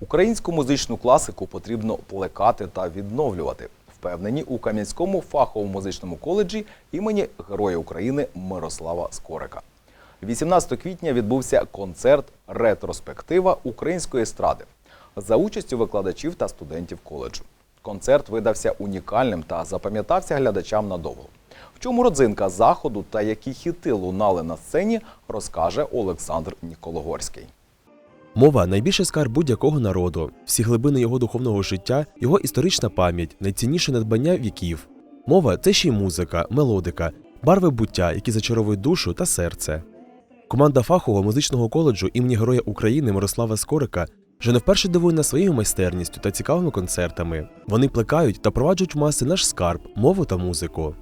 Українську музичну класику потрібно плекати та відновлювати. Впевнені у Кам'янському фаховому музичному коледжі імені Героя України Мирослава Скорика. 18 квітня відбувся концерт ретроспектива української естради за участю викладачів та студентів коледжу. Концерт видався унікальним та запам'ятався глядачам надовго. В чому родзинка заходу та які хіти лунали на сцені, розкаже Олександр Нікологорський. Мова найбільший скарб будь-якого народу, всі глибини його духовного життя, його історична пам'ять, найцінніше надбання віків. Мова це ще й музика, мелодика, барви буття, які зачаровують душу та серце. Команда фахового музичного коледжу імені Героя України Мирослава Скорика вже не вперше дивує нас своєю майстерністю та цікавими концертами. Вони плекають та проваджують в маси наш скарб, мову та музику.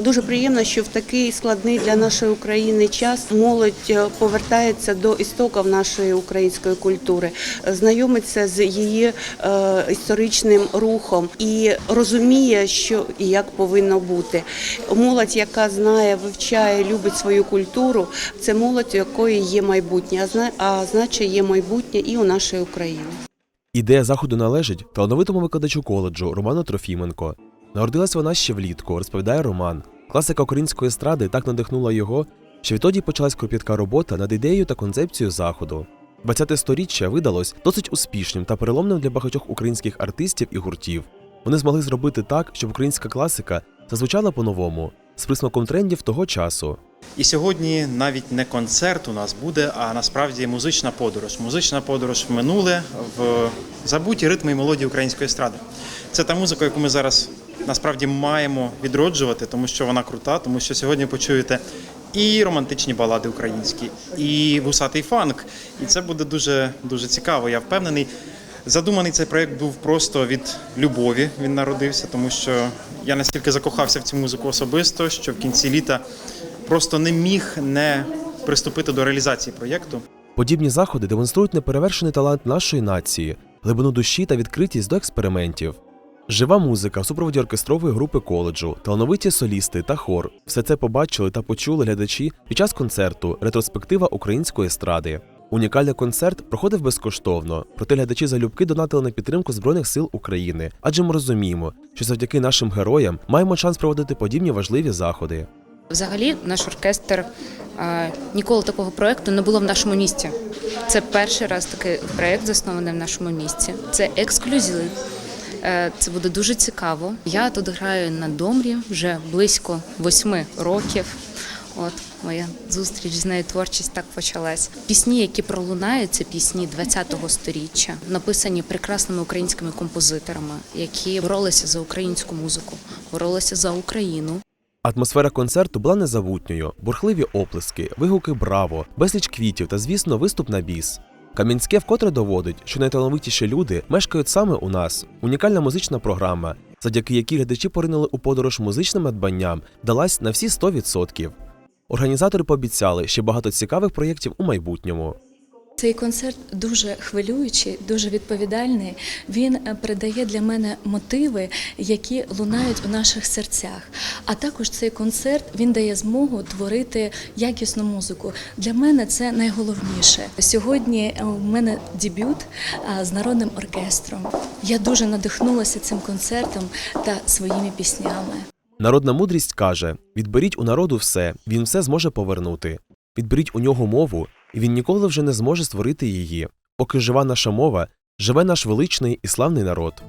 Дуже приємно, що в такий складний для нашої України час молодь е, повертається до істоків нашої української культури, знайомиться з її е, історичним рухом і розуміє, що і як повинно бути. Молодь, яка знає, вивчає, любить свою культуру, це молодь, у якої є майбутнє, зна- а значить є майбутнє і у нашої України. Ідея заходу належить талановитому викладачу коледжу Роману Трофіменко. Народилась вона ще влітку, розповідає Роман. Класика української естради так надихнула його, що відтоді почалась кропітка робота над ідеєю та концепцією заходу. 20-те сторіччя видалось досить успішним та переломним для багатьох українських артистів і гуртів. Вони змогли зробити так, щоб українська класика зазвучала по-новому, з присмаком трендів того часу. І сьогодні навіть не концерт у нас буде, а насправді музична подорож. Музична подорож в минуле в забуті ритми і мелодії української естради. Це та музика, яку ми зараз насправді маємо відроджувати, тому що вона крута, тому що сьогодні почуєте і романтичні балади українські, і вусатий фанк. І це буде дуже дуже цікаво. Я впевнений. Задуманий цей проект був просто від любові. Він народився, тому що я настільки закохався в цю музику особисто, що в кінці літа просто не міг не приступити до реалізації проєкту. Подібні заходи демонструють неперевершений талант нашої нації, глибину душі та відкритість до експериментів. Жива музика в супроводі оркестрової групи коледжу, талановиті солісти та хор все це побачили та почули глядачі під час концерту Ретроспектива української естради. Унікальний концерт проходив безкоштовно, проте глядачі залюбки донатили на підтримку Збройних сил України, адже ми розуміємо, що завдяки нашим героям маємо шанс проводити подібні важливі заходи. Взагалі, наш оркестр е, ніколи такого проекту не було в нашому місті. Це перший раз такий проект заснований в нашому місті. Це ексклюзив. Е, Це буде дуже цікаво. Я тут граю на домрі вже близько восьми років. От моя зустріч з нею творчість так почалась. Пісні, які пролунають, це пісні 20-го сторіччя, написані прекрасними українськими композиторами, які боролися за українську музику, боролися за Україну. Атмосфера концерту була незабутньою, бурхливі оплески, вигуки браво, безліч квітів та, звісно, виступ на біс. Кам'янське вкотре доводить, що найталановитіші люди мешкають саме у нас. Унікальна музична програма, завдяки якій глядачі поринули у подорож музичним надбанням, далась на всі 100%. Організатори пообіцяли ще багато цікавих проєктів у майбутньому. Цей концерт дуже хвилюючий, дуже відповідальний. Він е, передає для мене мотиви, які лунають у наших серцях. А також цей концерт він дає змогу творити якісну музику. Для мене це найголовніше. Сьогодні е, у мене дебют з народним оркестром. Я дуже надихнулася цим концертом та своїми піснями. Народна мудрість каже: відберіть у народу все, він все зможе повернути. Відберіть у нього мову, і він ніколи вже не зможе створити її. Поки жива наша мова, живе наш величний і славний народ.